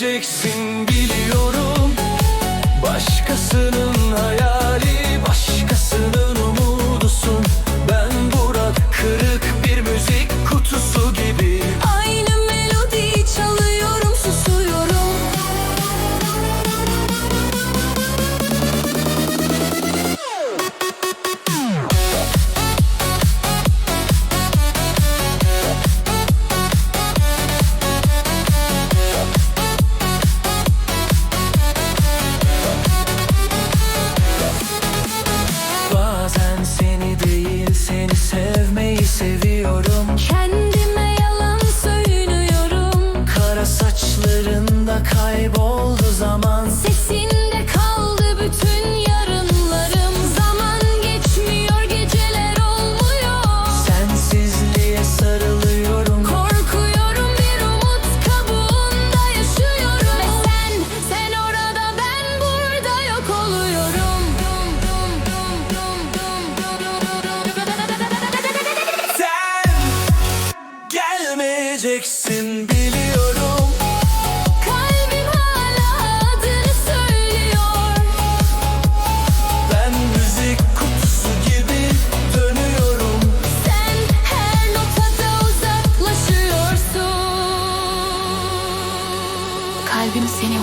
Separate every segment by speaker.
Speaker 1: gelmeyeceksin biliyorum. Başkasının hayali kayboldu zaman.
Speaker 2: Sesinde kaldı bütün yarınlarım. Zaman geçmiyor geceler olmuyor.
Speaker 1: Sensizliğe sarılıyorum.
Speaker 2: Korkuyorum bir umut kabuğunda yaşıyorum. Ve sen, sen orada ben burada yok oluyorum.
Speaker 1: Sen gelmeyeceksin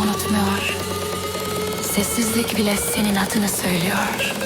Speaker 2: unutmuyor Sessizlik bile senin adını söylüyor